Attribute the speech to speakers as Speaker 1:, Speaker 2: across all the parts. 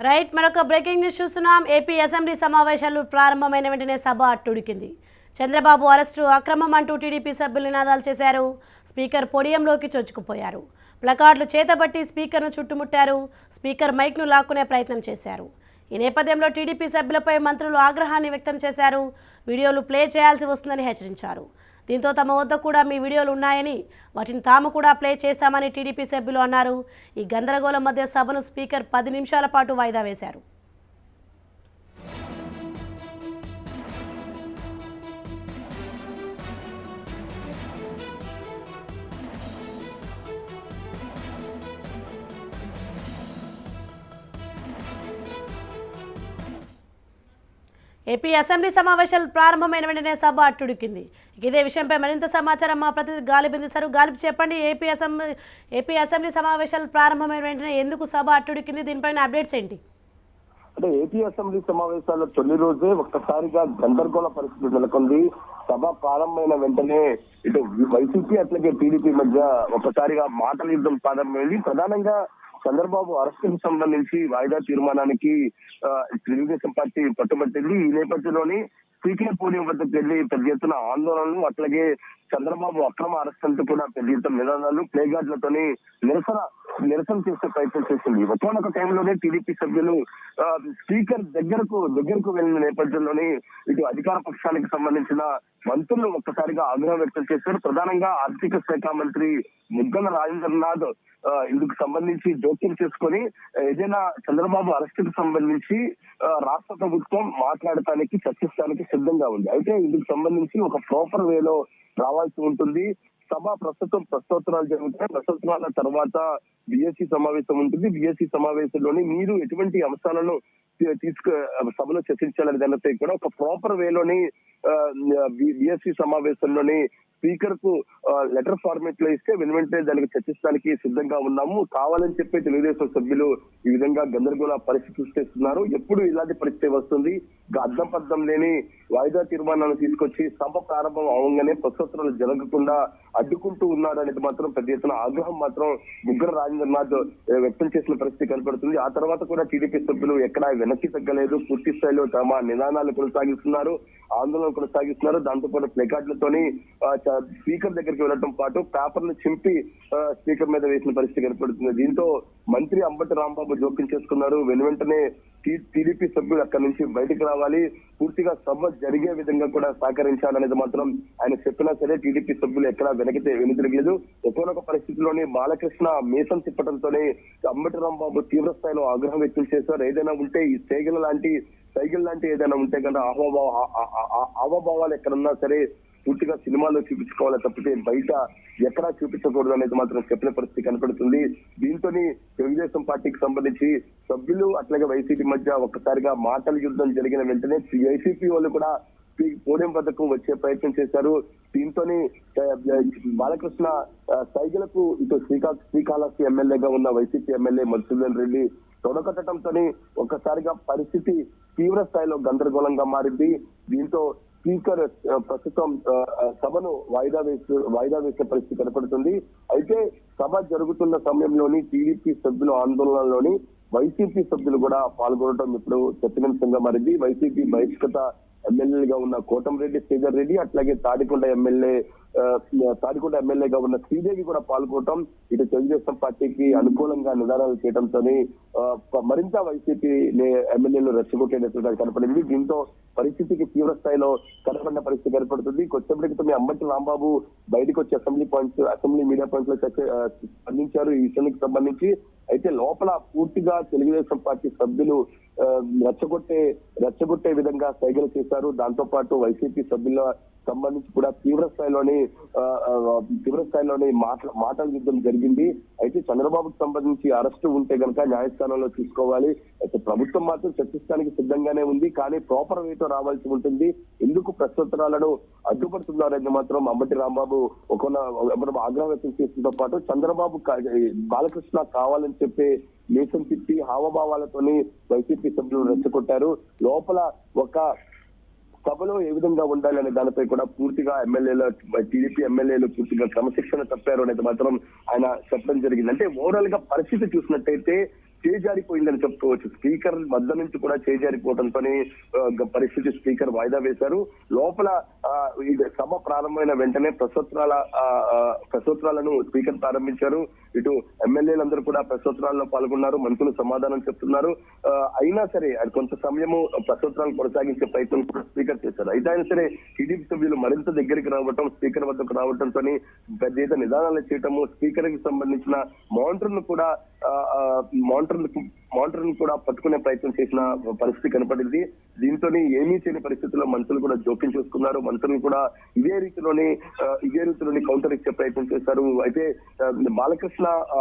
Speaker 1: Right మరొక breaking news చూస్తున్నాం. AP assembly సమావేశాలు ప్రారంభమైన వెంటనే సభ అట్టుడికింది. చంద్రబాబు అరెస్టు అక్రమం అంటూ టీడీపీ సభ్యులు నినాదాలు చేశారు. స్పీకర్ పొడియంలోకి చొచ్చుకుపోయారు. ప్లకార్డులు చేతబట్టి స్పీకర్ను చుట్టుముట్టారు. స్పీకర్ మైక్ను లాక్కునే ప్రయత్నం చేశారు. ఈ నేపథ్యంలో టీడీపీ సభ్యులపై మంత్రులు ఆగ్రహాన్ని వ్యక్తం చేశారు. వీడియోలు ప్లే చేయాల్సి వస్తుందని హెచ్చరించారు. దీంతో తమ వద్ద కూడా మీ వీడియోలు ఉన్నాయని వాటిని తాము కూడా ప్లే చేశామని టీడీపీ సభ్యులు అన్నారు. ఈ గందరగోళం మధ్య సభను స్పీకర్ పది నిమిషాల పాటు వాయిదా వేశారు. ఏపీ అసెంబ్లీ సమావేశాలు ప్రారంభమైన వెంటనే సభ అట్టుడికింది. ఇదే విషయంపై మరింత సమాచారం మా ప్రతినిధి గాలిబ్ అందిస్తారు గాలిబ్ చెప్పండి ఏపీ అసెంబ్లీ ఏపీ అసెంబ్లీ సమావేశాలు ప్రారంభమైన వెంటనే ఎందుకు సభ అట్టుడికింది? దీనిపైన అప్డేట్స్ ఏంటి?
Speaker 2: అంటే ఏపీ అసెంబ్లీ సమావేశాల తొలి రోజే ఒక్కసారిగా గందరగోళ పరిస్థితి నెలకొంది. సభ ప్రారంభమైన వెంటనే ఇటు వైసీపీ అట్లాగే టీడీపీ మధ్య ఒక్కసారిగా మాటల యుద్ధం ప్రారంభమైంది. ప్రధానంగా చంద్రబాబు అరెస్టుకు సంబంధించి వాయిదా తీర్మానానికి తెలుగుదేశం పార్టీ పట్టుబట్టింది. ఈ నేపథ్యంలోని స్పీకర్ పోలింగ్ వద్దకు వెళ్ళి పెద్ద ఎత్తున ఆందోళనలు అట్లాగే చంద్రబాబు అక్రమ అరెస్టులతో కూడా పెద్ద ఎత్తున నినాదాలు ప్లే నిరసన నిరసన చేసే ప్రయత్నం చేసింది. ఒకనొక టైంలోనే టీడీపీ సభ్యులు స్పీకర్ దగ్గరకు దగ్గరకు వెళ్ళిన నేపథ్యంలోనే ఇటు అధికార పక్షానికి సంబంధించిన మంత్రులు ఒక్కసారిగా ఆగ్రహం వ్యక్తం చేశారు. ప్రధానంగా ఆర్థిక శాఖ మంత్రి ముగ్గన రాజేంద్రనాథ్ ఆ, ఇందుకు సంబంధించి జోక్యం చేసుకొని ఏదైనా చంద్రబాబు అరెస్టుకు సంబంధించి రాష్ట్ర ప్రభుత్వం మాట్లాడటానికి చర్చించడానికి సిద్ధంగా ఉంది. అయితే ఇందుకు సంబంధించి ఒక ప్రాపర్ వేలో రావాల్సి ఉంటుంది. సభ ప్రస్తుతం ప్రశ్నోత్తరాలు జరుగుతాయి. ప్రశ్నోత్తరాల తర్వాత బిఎస్సి సమావేశం ఉంటుంది. బిఎస్సి సమావేశంలోని మీరు ఎటువంటి అంశాలను తీసుకు సభలో చర్చించాలనే దానిపై కూడా ఒక ప్రాపర్ వేలోని బిఎస్సి సమావేశంలోని స్పీకర్కు లెటర్ ఫార్మేట్లో ఇస్తే వెను వెంటనే దానికి చర్చించడానికి సిద్ధంగా ఉన్నాము. కావాలని చెప్పి తెలుగుదేశం సభ్యులు ఈ విధంగా గందరగోళ పరిస్థితి సృష్టిస్తున్నారు. ఎప్పుడు ఇలాంటి పరిస్థితి వస్తుంది? అద్దం పద్దం లేని వాయిదా తీర్మానాలను తీసుకొచ్చి సభ ప్రారంభం అవగానే ప్రశ్నోత్తరాలు జరగకుండా అడ్డుకుంటూ ఉన్నారు అనేది మాత్రం పెద్ద ఎత్తున ఆగ్రహం మాత్రం ముగ్గురు రాజేంద్రనాథ్ వ్యక్తం చేసిన పరిస్థితి కనపడుతుంది. ఆ తర్వాత కూడా టీడీపీ సభ్యులు ఎక్కడా వెనక్కి తగ్గలేదు పూర్తి స్థాయిలో తమ నిదానాలు కొనసాగిస్తున్నారు ఆందోళన కొనసాగిస్తున్నారు. దాంతో పాటు ప్లెకార్డులతోని స్పీకర్ దగ్గరికి వెళ్ళడం పాటు పేపర్లు చింపి స్పీకర్ మీద వేసిన పరిస్థితి కనపడుతుంది దీంతో మంత్రి అంబటి రాంబాబు జోక్యం చేసుకున్నారు. వెను వెంటనే టీడీపీ సభ్యులు అక్కడి నుంచి బయటకు రావాలి. పూర్తిగా సభ జరిగే విధంగా కూడా సహకరించాలనేది మాత్రం ఆయన చెప్పినా సరే టీడీపీ సభ్యులు ఎక్కడా వెనకితే వెనుతిరగలేదు ఒకనొక పరిస్థితిలోని బాలకృష్ణ మీసం తిప్పడంతోనే అంబటి రాంబాబు తీవ్ర స్థాయిలో ఆగ్రహం వ్యక్తం చేశారు. ఏదైనా ఉంటే ఈ సైకిల్ లాంటి సైకిల్ లాంటి ఏదైనా ఉంటే కనుక హావభావ ఆ- ఎక్కడన్నా సరే పూర్తిగా సినిమాలో చూపించుకోవాలి తప్పితే బయట ఎక్కడా చూపించకూడదు అనేది మాత్రం చెప్పిన పరిస్థితి కనపడుతుంది. దీంతో తెలుగుదేశం పార్టీకి సంబంధించి సభ్యులు అట్లాగే వైసీపీ మధ్య ఒక్కసారిగా మాటల యుద్ధం జరిగిన వెంటనే వైసీపీ వాళ్ళు కూడా పోడియం పథకం వచ్చే ప్రయత్నం చేశారు. దీంతోని బాలకృష్ణ సైగలకు ఇటు శ్రీకా శ్రీకాళహస్తి ఎమ్మెల్యేగా ఉన్న వైసీపీ ఎమ్మెల్యే మధుసూదన్ రెడ్డి తొడగొట్టడంతో ఒక్కసారిగా పరిస్థితి తీవ్ర స్థాయిలో గందరగోళంగా మారింది. దీంతో స్పీకర్ ప్రస్తుతం సభను వాయిదా వేసి వాయిదా వేసే పరిస్థితి కనపడుతుంది. అయితే సభ జరుగుతున్న సమయంలోని టీడీపీ సభ్యుల ఆందోళనలోని వైసీపీ సభ్యులు కూడా పాల్గొనడం ఇప్పుడు చర్చనీయాంశంగా మారింది. వైసీపీ బహిష్కృత ఎమ్మెల్యేలుగా ఉన్న కోటంరెడ్డి శ్రీధర్ రెడ్డి అట్లాగే తాడికొండ ఎమ్మెల్యే తాడికొండ ఎమ్మెల్యేగా ఉన్న శ్రీదేవి కూడా పాల్గొనడం ఇటు తెలుగుదేశం పార్టీకి అనుకూలంగా నిదానాలు చేయడంతో మరింత వైసీపీ ఎమ్మెల్యేలు రెచ్చగొట్టేటట్టుగా కనపడింది. దీంతో పరిస్థితికి తీవ్ర స్థాయిలో కనపడిన పరిస్థితి కనపడుతుంది కొద్దిసేపటి తొమ్మిది అంబటి రాంబాబు బయటకు వచ్చి అసెంబ్లీ పాయింట్స్ అసెంబ్లీ మీడియా పాయింట్స్లో స్పందించారు. ఈ విషయానికి సంబంధించి అయితే లోపల పూర్తిగా తెలుగుదేశం పార్టీ సభ్యులు ఆ, రెచ్చగొట్టే రెచ్చగొట్టే విధంగా సైగలు చేశారు. దాంతో పాటు వైసీపీ సభ్యుల సంబంధించి కూడా తీవ్ర స్థాయిలోని తీవ్ర స్థాయిలోని మాటల మాటల యుద్ధం జరిగింది. అయితే చంద్రబాబుకు సంబంధించి అరెస్టు ఉంటే కనుక న్యాయస్థానంలో చూసుకోవాలి. అయితే ప్రభుత్వం మాత్రం చర్చించడానికి సిద్ధంగానే ఉంది. కానీ ప్రాపర్ వేతో రావాల్సి ఉంటుంది. ఎందుకు ప్రశ్నోత్తరాలను అడ్డుపడుతున్నారని మాత్రం అంబటి రాంబాబు ఒక ఆగ్రహం వ్యక్తం చేసడంతో పాటు చంద్రబాబు బాలకృష్ణ కావాలని చెప్పే లేసం తిప్పి హావభావాలతోని వైసీపీ సభ్యులు రెచ్చగొట్టారు. లోపల ఒక సభలో ఏ విధంగా ఉండాలి అనే దానిపై కూడా పూర్తిగా ఎమ్మెల్యేల టీడీపీ ఎమ్మెల్యేలు పూర్తిగా క్రమశిక్షణ తప్పారు అనేది మాత్రం ఆయన చెప్పడం జరిగింది. అంటే ఓవరాల్గా పరిస్థితి చూసినట్టయితే చేజారిపోయిందని చెప్పుకోవచ్చు. స్పీకర్ మధ్య నుంచి కూడా చేజారిపోవడంతో పరిస్థితి స్పీకర్ వాయిదా వేశారు. లోపల ఇది సభ ప్రారంభమైన వెంటనే ప్రశ్నోత్తరాల ఆ, ప్రశ్నోత్తరాలను స్పీకర్ ప్రారంభించారు. ఇటు ఎమ్మెల్యేలందరూ కూడా ప్రశ్నోత్తరాల్లో పాల్గొన్నారు మంత్రులు సమాధానం చెప్తున్నారు. ఆ, అయినా సరే అది కొంత సమయము ప్రశ్నోత్తరాలు కొనసాగించే ప్రయత్నం కూడా స్పీకర్ చేశారు. అయితే అయినా సరే టీడీపీ సభ్యులు మరింత దగ్గరికి రావటం స్పీకర్ వద్దకు రావటంతో పెద్ద ఏదో నిదానాలు చేయటము స్పీకర్కి సంబంధించిన మానిటర్ను కూడా మానిటర్ మానిటర్ను కూడా పట్టుకునే ప్రయత్నం చేసిన పరిస్థితి కనపడింది. దీంతో ఏమీ చేయని పరిస్థితుల్లో మంత్రులు కూడా జోక్యం చేసుకున్నారు. మంత్రులు కూడా ఇదే రీతిలోనే ఇదే రీతిలోని కౌంటర్ ఇచ్చే ప్రయత్నం చేశారు. అయితే బాలకృష్ణ ఆ,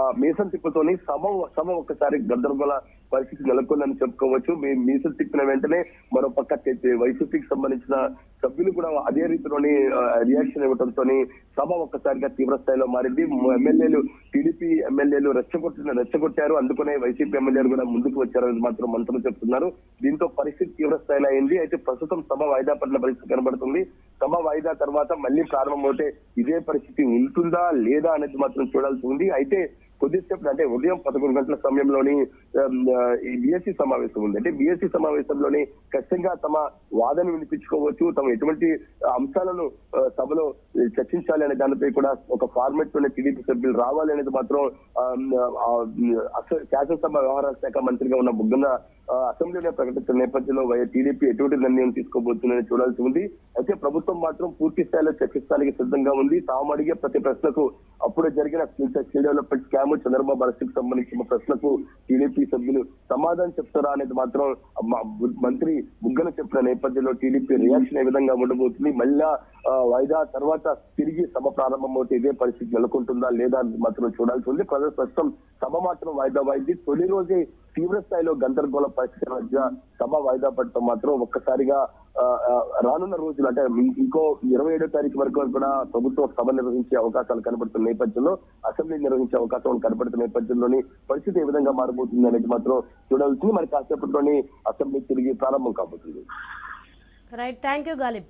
Speaker 2: తిప్పుతోని సమ సమ ఒక్కసారి గందరగోళ పరిస్థితి నెలకొందని చెప్పుకోవచ్చు. మీ- మీసం తిప్పిన వెంటనే మరో పక్క వైసీపీకి సంబంధించిన సభ్యులు కూడా అదే రీతిలోని రియాక్షన్ ఇవ్వడంతో సభ ఒక్కసారిగా తీవ్ర స్థాయిలో మారింది. ఎమ్మెల్యేలు టీడీపీ ఎమ్మెల్యేలు రెచ్చగొట్టిన రెచ్చగొట్టారు. అందుకనే వైసీపీ ఎమ్మెల్యేలు కూడా ముందుకు వచ్చారని మాత్రం మంత్రులు చెప్తున్నారు. దీంతో పరిస్థితి తీవ్ర స్థాయిలో అయింది. అయితే ప్రస్తుతం సభ వాయిదా పడిన పరిస్థితి కనబడుతుంది. సభ వాయిదా తర్వాత మళ్ళీ ప్రారంభమవుతే ఇదే పరిస్థితి ఉంటుందా లేదా అనేది మాత్రం చూడాల్సి ఉంది. అయితే కొద్దిసేపు అంటే ఉదయం పదకొండు గంటల సమయంలోని బిఎస్సి సమావేశం ఉంది. అంటే బిఎస్సి సమావేశంలోని ఖచ్చితంగా తమ వాదన వినిపించుకోవచ్చు తమ ఎటువంటి అంశాలను సభలో చర్చించాలి అనే దానిపై కూడా ఒక ఫార్మెట్లోనే టీడీపీ సభ్యులు రావాలి అనేది మాత్రం శాసనసభ వ్యవహారాల శాఖ మంత్రిగా ఉన్న బుగ్గన అసెంబ్లీలో ప్రకటించిన నేపథ్యంలో వై- టీడీపీ ఎటువంటి నిర్ణయం తీసుకోబోతుందని చూడాల్సి ఉంది. అయితే ప్రభుత్వం మాత్రం పూర్తి స్థాయిలో చర్చించడానికి సిద్ధంగా ఉంది. తాము అడిగే ప్రతి ప్రశ్నకు అప్పుడు జరిగిన స్కిల్ డెవలప్మెంట్ స్కామ్ చంద్రబాబు అరెస్టుకు సంబంధించిన ప్రశ్నకు టీడీపీ సభ్యులు సమాధానం చెప్తారా అనేది మాత్రం మంత్రి బుగ్గన చెప్పిన నేపథ్యంలో టీడీపీ రియాక్షన్ ఏ విధంగా ఉండబోతుంది? మళ్ళా వాయిదా తర్వాత తిరిగి సభ ప్రారంభమవుతే ఇదే పరిస్థితి నెలకొంటుందా లేదా అని మాత్రం చూడాల్సి ఉంది. ప్రజలు ప్రస్తుతం సభ మాత్రం వాయిదా వాయింది. తొలి రోజే తీవ్ర స్థాయిలో గందరగోళ పరిస్థితుల మధ్య సభ వాయిదా పడటం మాత్రం ఒక్కసారిగా రానున్న రోజులు అంటే ఇంకో ఇరవై ఏడో తారీఖు వరకు కూడా ప్రభుత్వం సభ నిర్వహించే అవకాశాలు కనబడుతున్న నేపథ్యంలో అసెంబ్లీ నిర్వహించే అవకాశం కనబడుతున్న నేపథ్యంలోని పరిస్థితి ఏ విధంగా మారబోతుంది అనేది మాత్రం చూడాల్సింది. మరి కాసేపట్లోని అసెంబ్లీ తిరిగి ప్రారంభం కాబోతుంది.
Speaker 1: Right thank you Ghalib